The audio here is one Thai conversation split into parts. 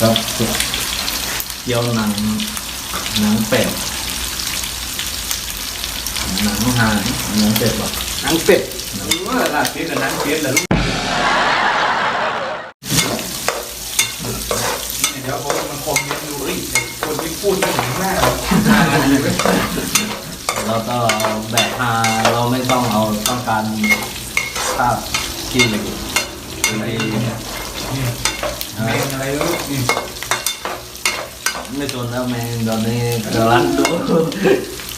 ครับเกี่ยวหนังหนังเป็ดหนังห่านหนังเป็ดหรอกหนังเป็ดเมื่อลาดเฟียกับนั้นเฟียแล้วลูกเดี๋ยวผมมันคอมเมนต์ดูเอ้ยคนที่พูดไม่ถึงหน้าเราเราก็แบบฮาเราไม่ต้องเอาต้องการภาพที่เลย อะไรเนี่ยเมนอะ ไรลูกนี่ไม่จนแล้วแมงตอนนี้กำลังดู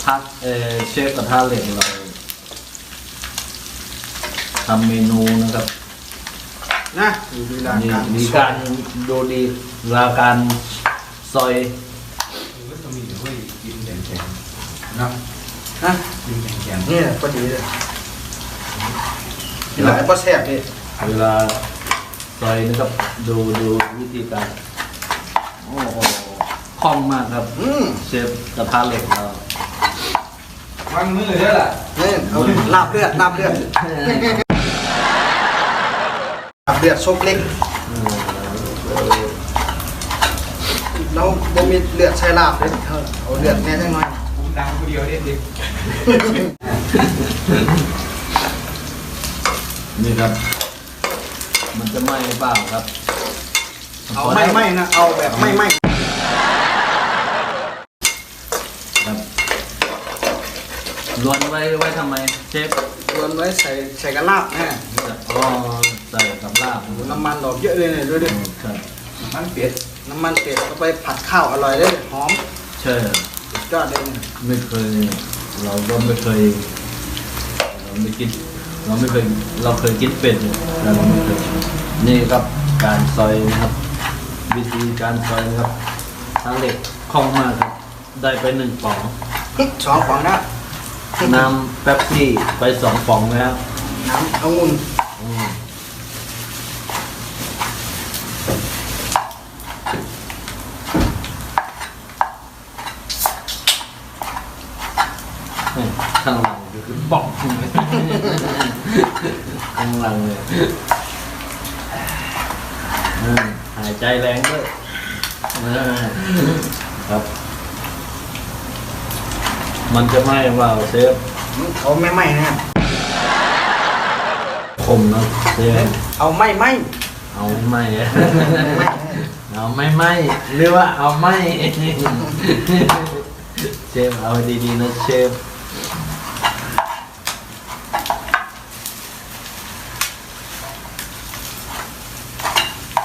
พักเออเชฟกระทะเหล็กเราทำเมนูนะครับนะดูลีลามีการมีการดูดีเวลาการซอยก็จะมีเฮ้ยกินแข็งๆนะฮะกินแข็งเนี่ยพอดีเลยลีลาไอ้ป้าแซ่บดิเวลาซอยนะครับดูดูวิธีการ โอ้โหคล่องมากครับ อืมเชฟกระทะเหล็กเราๆวางมือเด้อล่ะนี่เอาลาบเลือดลาบเลือดลาบเลือดซกเล็กเราบ่มีเลือดใช้ลาบเลยเอาเอาเลือดแม่จังหน่อยผมดังคนเดียวเด็ดเด็กนี่ครับ มันจะไหม้เปล่าครับ เอาไม่ไม่นะ เอาแบบไม่ไม่ครับล้วนไว้ไว้ทำไมเชฟรวนไว้ใส่ใส่กระลาบแน่อ๋อใส่กับลาบน้ำมันดอกเยอะเลยเนี่ยดูดิครับมันเปียดน้ำมันเป็ดเอาไปผัดข้าวอร่อยเลยหอมใช่สุดยอดเลยเนี่ยไม่เคย เราก็ไม่เคย เราไม่คิด เราไม่เคยเราเคยกินเป็ดเนี่ยแต่เราไม่เคยนี่ครับการซอยนะครับ วิธีการซอยนะครับทางเหล็กคล่องมากครับได้ไปหนึ่งป๋องสองของนะน้ำแป๊บซี่ไปสองป๋องแล้วน้ำองุ่นอืมนี่ข้างหลังก็คือบอกข้างหลังเลยอืมหายใจแรงด้วยอ่าครับ มันจะไหม้เปล่าเชฟเอาไม่ไหม้นะคมนะเชฟเอาไม่ไหม้เอาไม่ไหม้อะไม่ไหม้เอาไม่ไหม้หรือว่าเอาไหม้เชฟเอาดีๆนะเชฟ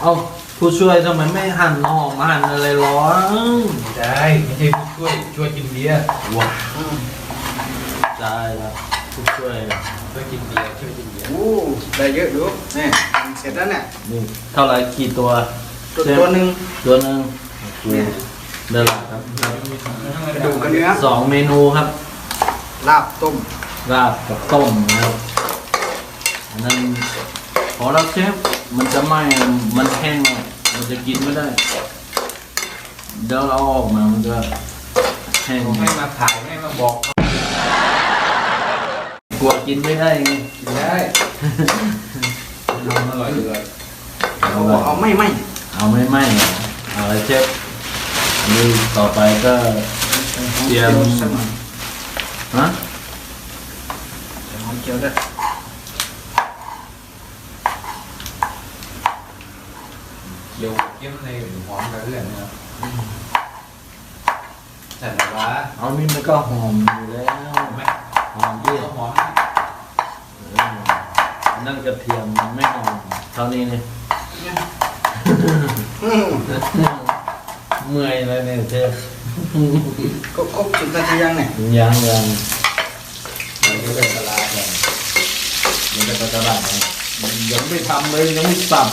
เอา ผู้ช่วยทำไมไม่หั่นหอมหั่นอะไรหรอไม่ได้ไม่ใช่ผู้ช่วยช่วยกินเบียร์ว้าอืมได้แล้วผู้ช่วยช่วยกินเบียร์ช่วยกินเบียร์โอ้ได้เยอะดูนี่เสร็จแล้วเนี่ยนี่เท่าไหรกี่ตัวตัวเชฟตัวหนึ่งตัวหนึ่งโอเคได้ละครับกระดูกกับเนื้อสองเมนูครับ ลาบต้มราบกับต้มนะครับอันนั้นพอแล้วเชฟมันจะไหม้มันแห้งอะ มันจะกินไม่ได้ เดี๋ยวเราเอาออกมา มันจะแห้งผมให้มาถ่ายให้มาบอกกลัวกินไม่ได้ไงกินได้ทำอร่อยเลยเขาบอกเอาไม่ไหม้เอาไม่ไหม้อะเอาอะไรเชฟอันนี้ต่อไปก็เตรียมสักหน่อยฮะใส่หอมเจียวด้วย เกี่ยวเกี่ยวในหอมกับเพื่อนนะครับแต่ละวะเอานี่มันก็หอมอยู่แล้วไหมหอมเยี่ยหอมนั่นกระเทียมมันไม่หอมเท่านี้เนี่ยอืมเมื่อยเลยเนี่ยเชฟก็ครบสิบนาทียังเนี่ยยังยังมันก็เป็นตลาดเนี่ยมันจะไปตลาดนะยังไม่ทำเลยยังไม่สับ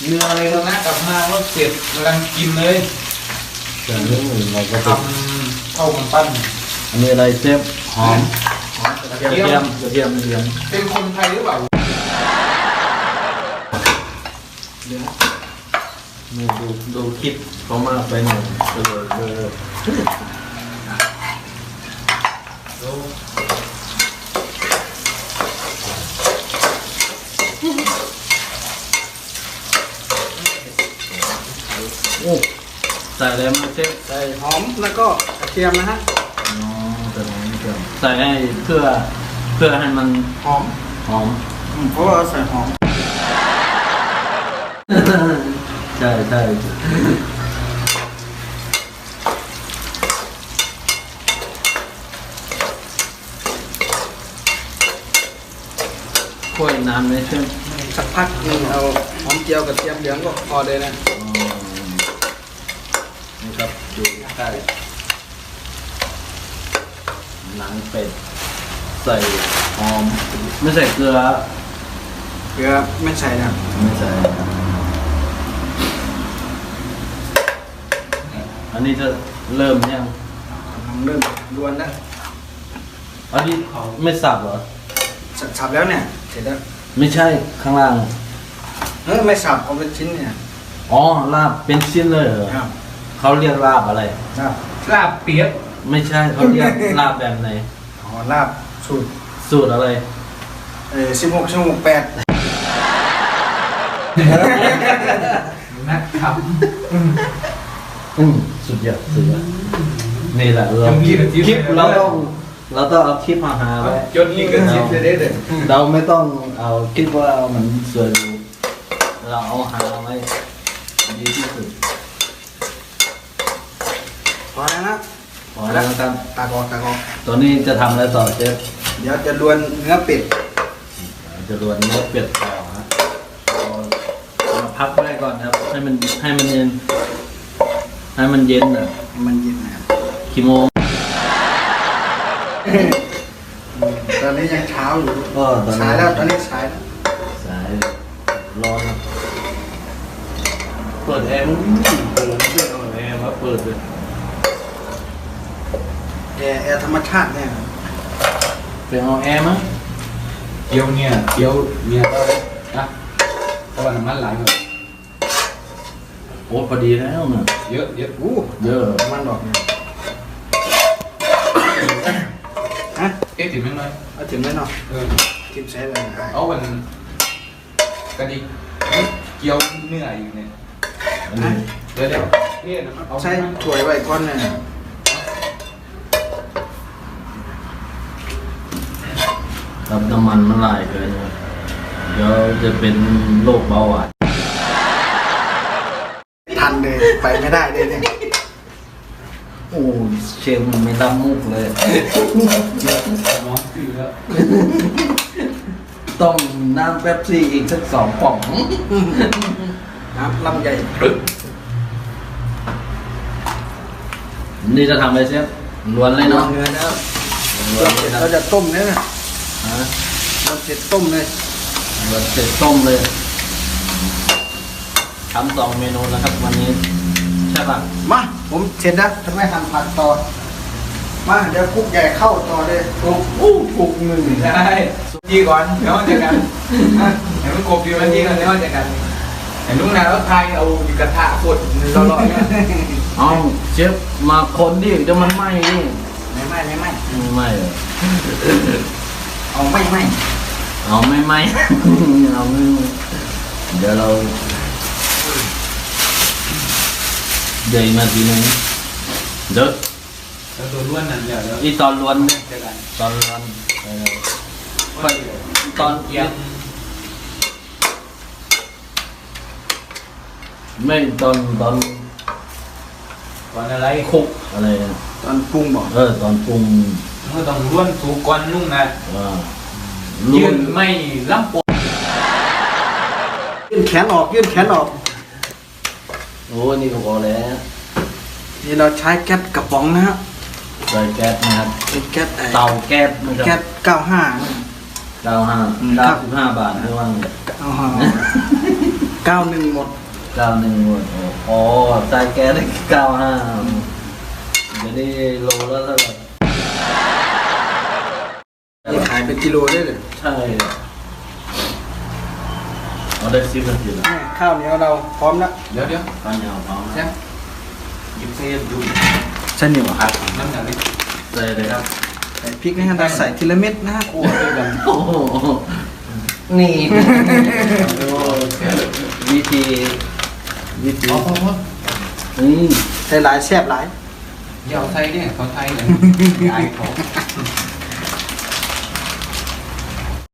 เนื้ออะไรแล้วนะกลับมาว่าเสร็จกำลังกินเลยแต่เรื่องอื่นเราก็ทติดำข้าวมันปั้น อันนี้อะไรเชฟหอมหอมกระกระเทียมเทียมกระเทียมกระเทียมเป็นคนไทยหรือเปล่าเหลือนี่ดูดูคลิปเขามากไปหน่อยก็เลยเออโอ้ใส่อะไรมาเชฟใส่หอมแล้วก็กระเทียมนะฮะอ๋อใส่หอมเกลือใส่ให้เพื่อเพื่อให้มันหอมหอมอืมเพราะว่าใส่หอมใช่ใช่กล้วยนานไหมเชฟสักพักหนึงเอาหอมเจียวกระเทียมเหลืองก็พอเลยนะอ๋อ นี่ครับดูใกล้หนังเป็ดใส่หอม ไม่ใส่เกลือ เกลือไม่ใส่นะไม่ใส่อันนี้จะเริ่มยังกำลังเริ่มรวนแล้วอันนี้ไม่สับเหรอสับสับแล้วเนี่ยเสร็จแล้วไม่ใช่ข้างล่างเออไม่สับเอาเป็นชิ้นเนี่ยอ๋อลาบเป็นชิ้นเลยเหรอครับ เขาเรียกลาบอะไรลาบลาบเปียกไม่ใช่เขาเรียกลาบแบบไหน อ๋อลาบสูตรสูตรอะไร เออสิบหกชั่วโมงแปดนะครับอืมสุดยอดสุดยอดนี่แหละเรายังมีกระทิบคลิปเราต้องเราต้องเอาคลิปมาหาไว้จนนี่กระทิบจะได้เลยเราไม่ต้องเอาคลิปว่ามันสวยดูเราเอาหาไว้ดีที่สุดพ อแล้วนะพอแล้วครับตากออกตากออกตอนนี้จะทำอะไรต่อเชฟเดี๋ยวจะรวนเนื้อเป็ดจะรวนเนื้อเป็ดต่อนะเอามาพักไว้ก่อนครับ ให้มันให้มันเย็น ให้มันเย็นอะให้มันเย็นนะครับกี่โมงตอนนี้ยังเช้าอยู่ก็ตอนนี้สายแล้วตอนนี้สายแล้วสายร้อนครับเปิดแอร์มั้งเปิดไม่เป็นเอาแอร์มาเปิดเลย แอร์แอร์ธรรมชาติเนี่ยเป็นเอาแอร์มั้งเกี๊ยวเนี่ยเกี๊ยวเนี่ยก็นะเพราะว่าน้ำมันไหลหมดโอ้พอดีแล้วเนี่ยเยอะเยอะอู้เยอะมันดอกเนี่ยฮะเอ๊ะถึงไม่น้อยเอาถึงไหมเนาะเออทิมใช้เลยนะเอาวันกระดิกเกี๊ยวเนื้ออยู่เนี่ยอันนี้เดี๋ยวเดี๋ยวเอ๊ะน้ำมันเอาใช้ถ้วยไว้ก้อนเนี่ย รับน้ำมันมันไหลเกินครับเดี๋ยวจะเป็นโรคเบาหวาน ทันเลยไปไม่ได้เลยเนี่ยโอ้เชฟมันไม่รับมุกเลยน้องคือแล้วต้องน้ำเป๊ปซี่อีกสักสองป่อง น้ำลำใหญ่นี่จะทำอะไรเชฟล้วนเลยเนาะเนื้อแล้วล้วนเลยนะเราจะต้มเนื้อนะ ฮะเราเสร็จต้มเลยล้วนเสร็จต้มเลยทำสองเมนูแล้วครับวันนี้ใช่ปะมาผมเสร็จแล้วจะไม่ทำผัดต่อ มาเดี๋ยวคุกใหญ่เข้าต่อเลยถูกอู้ถูกมือได้ดีก่อนเดี๋ยวเจอกันเห็นมันกบอยู่แล้วดีก่อนเดี๋ยวเจอกันเห็นลุงนาแล้วทายเอาอยู่กระทะกดร้อนๆเนี่ยเอาเชฟมาคนดิเดี๋ยวมันไหม้นี่ไม่ไม่ไม่ไม่ไม่ไหม้ เหรอเอาไม่ไม่เอาไม่ไหม้เอาไม่ไหม้เดี๋ยวเราเดี๋ยวอีกนาทีนึงเดี๋ยวแล้วตัวล้วนนั่นเดี๋ยวเดี๋ยวอีตอนล้วนเจอกันตอนล้วนเออตอนเอียงไม่ตอนตอนก่อนอะไรคุกอะไรอะตอนปรุงบอกเออตอนปรุง ก็ต้องล้วนถูกก่อนลุงนะว่ายืรุ่นนไม่ล้ำปนยื่นแขนออกยื่นแขนออก โอ้นี่ก็พอแล้ว นี่เราใช้แก๊สกระป๋องนะฮะใส่แก๊สนะครับเป็นแก๊สไอ้เตาแก๊สนะคแก๊รัสบเก้าห้าเก้าห้าอืมครัเก้าบสิบห้าบาทไม่ว่างเก้าห้าเก้าหนึ่งหมดเก้าหนึ่งหมดโอ้ใส่แก๊สได้เก้าห้าเดี๋ยวนี้โลละเท่าไหร่ เป็นกิโลได้เลยใช่เอาได้สิบนาทีแล้วนี่ข้าวเหนียวเราพร้อมแล้วเดี๋ยวเดี๋ยวข้าวเหนียวพร้อมแซ่นะบหยิบเส้นดูใช่เหนียวผัดน้ำหนักนิดใส่เลยครับใส่พริกนะฮะเราใส่ทีละเม็ดนะฮะโอ้ด้วยกันโอ้โหนี่โอ้วิธีวิธีพอพอพออืมใส่หลายแซ่บหลายเดี๋ยวเอาไทยเนี่ยเขาไทยเลยไอเขา